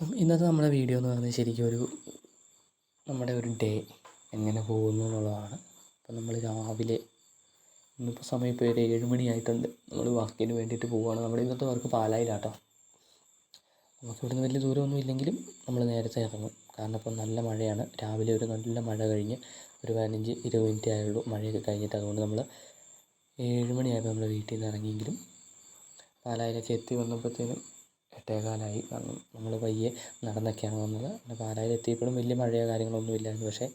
അപ്പം ഇന്നത്തെ നമ്മുടെ വീഡിയോ എന്ന് പറയുന്നത് ശരിക്കും ഒരു നമ്മുടെ ഒരു ഡേ എങ്ങനെ പോകുന്നു എന്നുള്ളതാണ്. അപ്പം നമ്മൾ രാവിലെ ഇന്നിപ്പോൾ സമയം ഇപ്പോൾ ഒരു ഏഴ് മണിയായിട്ടുണ്ട് നമ്മൾ വാക്കിന് വേണ്ടിയിട്ട് പോവുകയാണ്. നമ്മുടെ ഇന്നത്തെ വർക്ക് പാലായിലാട്ടോ നമുക്ക് ഇവിടുന്ന് വലിയ ദൂരമൊന്നും ഇല്ലെങ്കിലും നമ്മൾ നേരത്തെ ഇറങ്ങും. കാരണം ഇപ്പം നല്ല മഴയാണ്. രാവിലെ ഒരു നല്ല മഴ കഴിഞ്ഞ് ഒരു പതിനഞ്ച് ഇരുപത് മിനിറ്റ് ആയുള്ളൂ. മഴയൊക്കെ കഴിഞ്ഞിട്ട് അതുകൊണ്ട് നമ്മൾ ഏഴ് മണിയായപ്പോൾ നമ്മൾ വീട്ടിൽ നിന്ന് ഇറങ്ങിയെങ്കിലും പാലായിലൊക്കെ എത്തി വന്നപ്പോഴത്തേനും എട്ടേകാലായി കാരണം നമ്മൾ പയ്യെ നടന്നൊക്കെയാണ് വന്നത്. പിന്നെ പാലായിൽ എത്തിയപ്പോഴും വലിയ മഴയോ കാര്യങ്ങളൊന്നും ഇല്ലായിരുന്നു. പക്ഷേ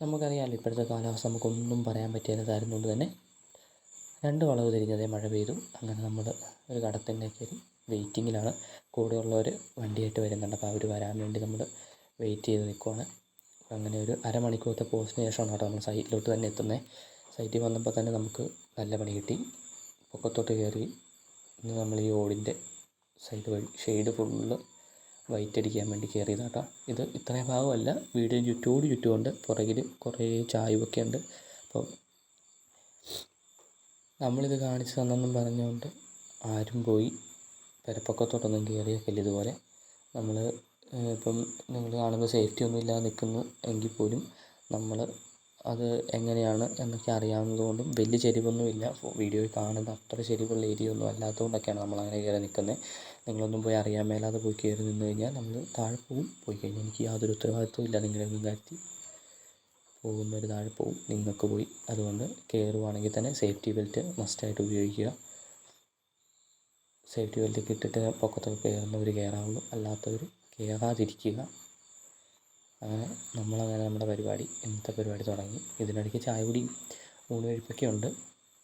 നമുക്കറിയാമല്ലോ ഇപ്പോഴത്തെ കാലാവസ്ഥ നമുക്കൊന്നും പറയാൻ പറ്റാത്തതായിരുന്നുകൊണ്ട് തന്നെ രണ്ട് വളവ് തിരിഞ്ഞതേ മഴ പെയ്തു. അങ്ങനെ നമ്മൾ ഒരു കടത്തിന്റെ കയറി വെയിറ്റിങ്ങിലാണ് കൂടെയുള്ളവർ വണ്ടിയായിട്ട് വരുന്നുണ്ട്. അപ്പോൾ അവർ വരാൻ വേണ്ടി നമ്മൾ വെയിറ്റ് ചെയ്ത് നിൽക്കുവാണ്. അപ്പോൾ അങ്ങനെ ഒരു അരമണിക്കൂറത്തെ പോസ്റ്റിന് ശേഷമാണ് കേട്ടോ നമ്മൾ സൈറ്റിലോട്ട് തന്നെ എത്തുന്നത്. സൈറ്റിൽ വന്നപ്പോൾ തന്നെ നമുക്ക് നല്ല പണി കിട്ടി. പൊക്കത്തോട്ട് കയറി ഇന്ന് നമ്മൾ ഈ ഓടിന്റെ സൈഡ് വഴി ഷെയ്ഡ് ഫുള്ള് വൈറ്റ് അടിക്കാൻ വേണ്ടി കയറിയതാണ് കേട്ടോ. ഇത് ഇത്രയും ഭാഗമല്ല വീടിന് ചുറ്റോട് ചുറ്റുമുണ്ട്. പുറകിൽ കുറേ ചായവൊക്കെ ഉണ്ട്. അപ്പോൾ നമ്മളിത് കാണിച്ചു തന്നെന്നും പറഞ്ഞുകൊണ്ട് ആരും പോയി പെരപ്പൊക്കത്തോട്ടൊന്നും കയറിയേക്കില്ല ഇതുപോലെ. നമ്മൾ ഇപ്പം നിങ്ങൾ കാണുമ്പോൾ സേഫ്റ്റി ഒന്നും ഇല്ലാതെ നിൽക്കുന്നു എങ്കിൽ പോലും നമ്മൾ അത് എങ്ങനെയാണ് എന്നൊക്കെ അറിയാവുന്നത് കൊണ്ടും വലിയ ചെരിവൊന്നുമില്ല. വീഡിയോയിൽ കാണുന്ന അത്ര ചെരിവുള്ള ഏരിയ ഒന്നും അല്ലാത്തതുകൊണ്ടൊക്കെയാണ് നമ്മൾ അങ്ങനെ കയറി നിൽക്കുന്നത് നിങ്ങളൊന്നും പോയി അറിയാൻ മേലാതെ പോയി കയറി നിന്ന് കഴിഞ്ഞാൽ നമ്മൾ താഴെ പോവും പോയി കഴിഞ്ഞാൽ എനിക്ക് യാതൊരു ഉത്തരവാദിത്വവും ഇല്ല നിങ്ങളെ ഒന്നും കാര്യത്തിൽ പോകുന്നവർ താഴെ പോവും നിങ്ങൾക്ക് പോയി. അതുകൊണ്ട് കയറുവാണെങ്കിൽ തന്നെ സേഫ്റ്റി ബെൽറ്റ് മസ്റ്റായിട്ട് ഉപയോഗിക്കുക. സേഫ്റ്റി ബെൽറ്റ് ഇട്ടിട്ട് പൊക്കത്തൊക്കെ കയറുന്നവർ കയറാവുള്ളൂ. അല്ലാത്തവർ കയറാതിരിക്കുക. അങ്ങനെ നമ്മളങ്ങനെ നമ്മുടെ പരിപാടി ഇന്നത്തെ പരിപാടി തുടങ്ങി. ഇതിനിടയ്ക്ക് ചായ കുടിയും ഊണ് കഴിപ്പൊക്കെ ഉണ്ട്.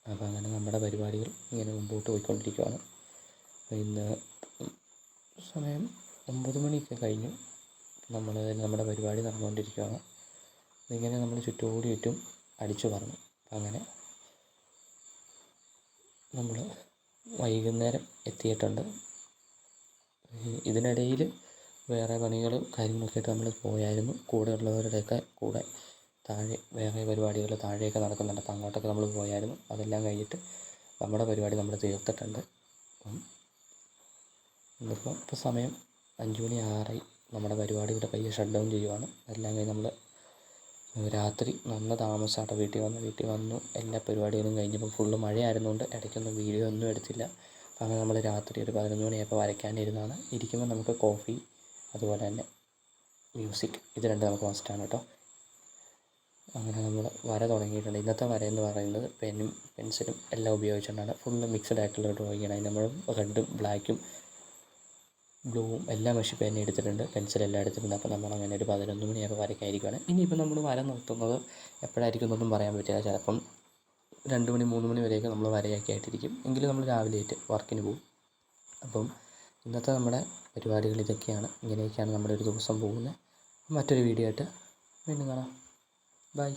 അപ്പോൾ അങ്ങനെ നമ്മുടെ പരിപാടികൾ ഇങ്ങനെ മുമ്പോട്ട് പോയിക്കൊണ്ടിരിക്കുകയാണ് ഇന്ന് സമയം ഒമ്പത് മണിയൊക്കെ കഴിഞ്ഞു. നമ്മൾ നമ്മുടെ പരിപാടി നടന്നുകൊണ്ടിരിക്കുകയാണ് ഇങ്ങനെ നമ്മൾ ചുറ്റോടി ചുറ്റും അടിച്ചു പറഞ്ഞു അങ്ങനെ നമ്മൾ വൈകുന്നേരം എത്തിയിട്ടുണ്ട്. ഇതിനിടയിൽ വേറെ പണികൾ കാര്യങ്ങളൊക്കെ ആയിട്ട് നമ്മൾ പോയായിരുന്നു. കൂടെ ഉള്ളവരുടെയൊക്കെ കൂടെ താഴെ വേറെ പരിപാടികൾ താഴെയൊക്കെ നടക്കുന്നുണ്ട്. അപ്പം അങ്ങോട്ടൊക്കെ നമ്മൾ പോയായിരുന്നു. അതെല്ലാം കഴിഞ്ഞിട്ട് നമ്മുടെ പരിപാടി നമ്മൾ തീർത്തിട്ടുണ്ട്. അപ്പം ഇന്നിപ്പോൾ ഇപ്പോൾ സമയം അഞ്ച് മണി ആറായി. നമ്മുടെ പരിപാടി ഇവിടെ പയ്യെ ഷട്ട് ഡൗൺ ചെയ്യുവാണ്. എല്ലാം കഴിഞ്ഞ് നമ്മൾ രാത്രി നന്ന താമസമായിട്ട് വീട്ടിൽ വന്ന് വീട്ടിൽ വന്നു. എല്ലാ പരിപാടികളും കഴിഞ്ഞപ്പോൾ ഫുള്ള് മഴയായിരുന്നുകൊണ്ട് ഇടയ്ക്കൊന്നും വീഡിയോ ഒന്നും എടുത്തില്ല. അങ്ങനെ നമ്മൾ രാത്രി ഒരു പതിനൊന്ന് മണിയായപ്പോൾ വരയ്ക്കാനിരുന്നതാണ്. ഇരിക്കുമ്പോൾ നമുക്ക് കോഫി അതുപോലെ തന്നെ മ്യൂസിക് ഇത് രണ്ട് നമുക്ക് മസ്റ്റാണ് കേട്ടോ അങ്ങനെ നമ്മൾ വര തുടങ്ങിയിട്ടുണ്ട്. ഇന്നത്തെ വര എന്ന് പറയുന്നത് പെന്നും പെൻസിലും എല്ലാം ഉപയോഗിച്ചുകൊണ്ടാണ്. ഫുള്ള് മിക്സഡ് ആയിട്ടുള്ള ഡ്രോയിങ് ആണ്. നമ്മൾ റെഡും ബ്ലാക്കും ബ്ലൂവും എല്ലാം മഷി പെൻ എടുത്തിട്ടുണ്ട്. പെൻസിൽ എല്ലാം എടുത്തിട്ടുണ്ട്. അപ്പോൾ നമ്മൾ അങ്ങനെ ഒരു പതിനൊന്ന് മണിയൊക്കെ വരയ്ക്കായിരിക്കുകയാണ് ഇനിയിപ്പോൾ നമ്മൾ വര നിർത്തുന്നത് എപ്പോഴായിരിക്കും എന്നൊന്നും പറയാൻ പറ്റില്ല. ചിലപ്പം രണ്ട് മണി മൂന്ന് മണി വരെയൊക്കെ നമ്മൾ വരയാക്കി ആയിട്ടിരിക്കും എങ്കിലും നമ്മൾ രാവിലെ ആയിട്ട് വർക്കിന് പോകും. അപ്പം ഇന്നത്തെ നമ്മുടെ പരിപാടികൾ ഇതൊക്കെയാണ്. ഇങ്ങനെയൊക്കെയാണ് നമ്മുടെ ഒരു ദിവസം പോകുന്നത്. മറ്റൊരു വീഡിയോ ആയിട്ട് വീണ്ടും കാണാം. ബൈ